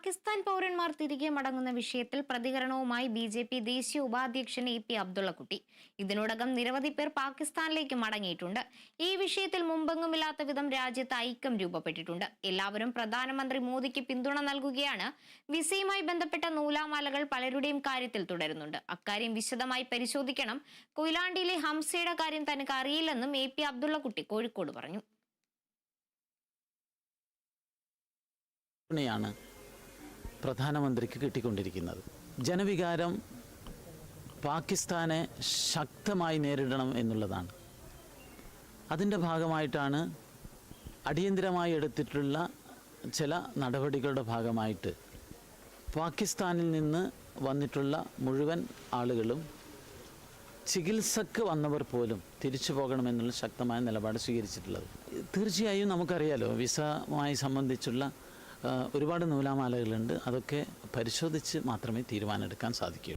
പാകിസ്ഥാൻ പൗരന്മാർ തിരികെ മടങ്ങുന്ന വിഷയത്തിൽ പ്രതികരണവുമായി ബി ജെ പി ദേശീയ ഉപാധ്യക്ഷൻ എ പി അബ്ദുള്ളക്കുട്ടി. ഇതിനോടകം നിരവധി പേർ പാകിസ്ഥാനിലേക്ക് മടങ്ങിയിട്ടുണ്ട്. ഈ വിഷയത്തിൽ മുമ്പെങ്ങുമില്ലാത്ത വിധം രാജ്യത്ത് ഐക്യം രൂപപ്പെട്ടിട്ടുണ്ട്. എല്ലാവരും പ്രധാനമന്ത്രി മോദിക്ക് പിന്തുണ നൽകുകയാണ്. വിസയുമായി ബന്ധപ്പെട്ട നൂലാമാലകൾ പലരുടെയും കാര്യത്തിൽ തുടരുന്നുണ്ട്. അക്കാര്യം വിശദമായി പരിശോധിക്കണം. കൊയിലാണ്ടിയിലെ ഹംസയുടെ കാര്യം തനിക്ക് അറിയില്ലെന്നും എ പി അബ്ദുള്ളക്കുട്ടി കോഴിക്കോട് പറഞ്ഞു. ാണ് പ്രധാനമന്ത്രിക്ക് കിട്ടിക്കൊണ്ടിരിക്കുന്നത്. ജനവികാരം പാകിസ്ഥാനെ ശക്തമായി നേരിടണം എന്നുള്ളതാണ്. അതിന്റെ ഭാഗമായിട്ടാണ് അടിയന്തിരമായി എടുത്തിട്ടുള്ള ചില നടപടികളുടെ ഭാഗമായിട്ട് പാകിസ്ഥാനിൽ നിന്ന് വന്നിട്ടുള്ള മുഴുവൻ ആളുകളും ചികിത്സക്ക് വന്നവർ പോലും തിരിച്ചു പോകണമെന്നുള്ള ശക്തമായ നിലപാട് സ്വീകരിച്ചിട്ടുള്ളത്. തീർച്ചയായും നമുക്കറിയാലോ വിസമായി സംബന്ധിച്ചുള്ള ഒരുപാട് നൂലാമാലകളുണ്ട്. അതൊക്കെ പരിശോധിച്ച് മാത്രമേ തീരുമാനമെടുക്കാൻ സാധിക്കൂ.